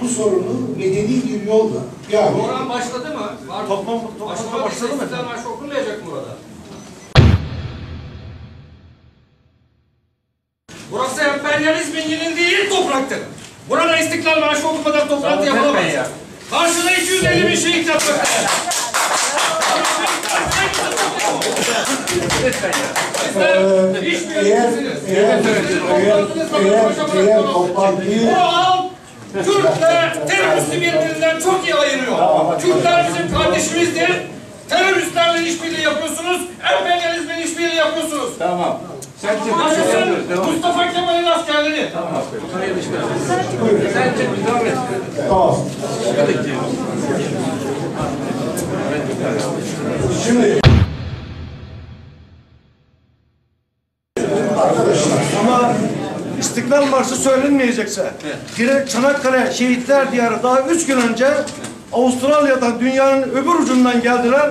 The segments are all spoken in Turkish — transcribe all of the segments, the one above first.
bu sorunu medeni bir yolla yani Program başladı mı? Var. Toplum- Başlamadıysa başladı mı İstiklal Marşı okunmayacak mı burada? Burası emperyalizmin yenildiği topraktır. Burada İstiklal Marşı okumadan toplantı yapılamaz. Karşıda 250 bin şehit yapmaktadır. eğer eğer eğer eğer eğer toplantıyı Türkler teröristi birbirinden çok iyi ayırıyor. Türkler bizim kardeşimizdir. Teröristlerle işbirliği yapıyorsunuz. Emperyalizmle işbirliği yapıyorsunuz. Tamam. Sen çık. Mustafa Kemal'in askerleri. Sen çık. Devam et. tamam. İstiklal Marşı söylenmeyecekse, direkt Çanakkale Şehitler Diyarı daha üç gün önce Avustralya'dan dünyanın öbür ucundan geldiler.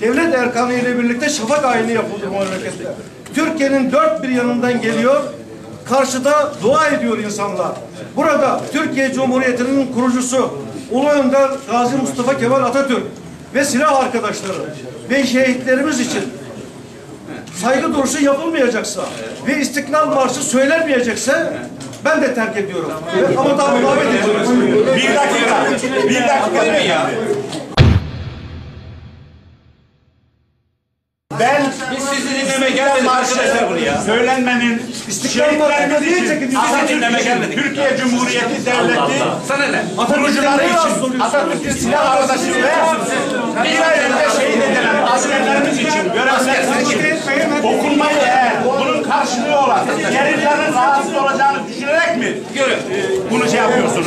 Devlet erkanı ile birlikte şafak ayini yapıldı bu memlekette. Türkiye'nin dört bir yanından geliyor. Karşıda dua ediyor insanlar. Burada Türkiye Cumhuriyeti'nin kurucusu Ulu Önder Gazi Mustafa Kemal Atatürk ve silah arkadaşları ve şehitlerimiz için saygı duruşu yapılmayacaksa ve İstiklal Marşı söylenmeyecekse ben de terk ediyorum. Ve- Ama daha davet ediyorum. Bir dakika. Bir dakika. ya. Ben Biz sizi dinlemeye gelmedik arkadaşlar buraya. söylenmenin şehitlerimiz için Atatürk gelmedik. için, Türkiye Cumhuriyeti Devleti Sana ne? kurucuları için. Atatürk'ün silah arkadaşı ve İsrail'de şehit rahatsız olacağını düşünerek mi Görün. bunu şey yapıyorsunuz?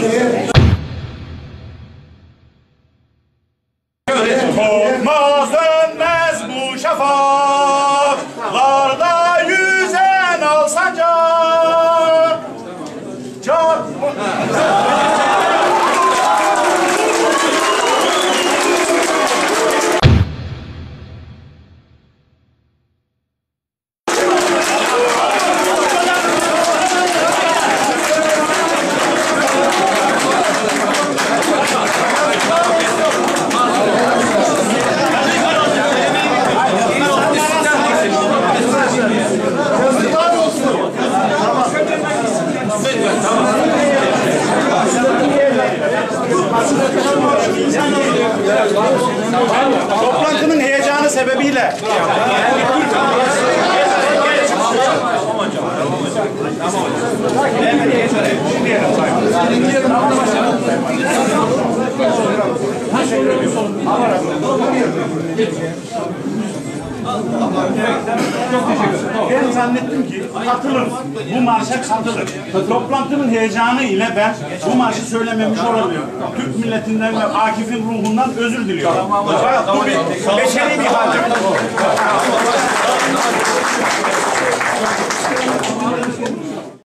Toplantının heyecanı sebebiyle Ben zannettim ki katılır. Bu marşa katılır. Toplantının heyecanı ile ben bu marşı söylememiş olabilirim. Türk milletinden ve Akif'in ruhundan özür diliyorum. Bu bir beşeri bir hal.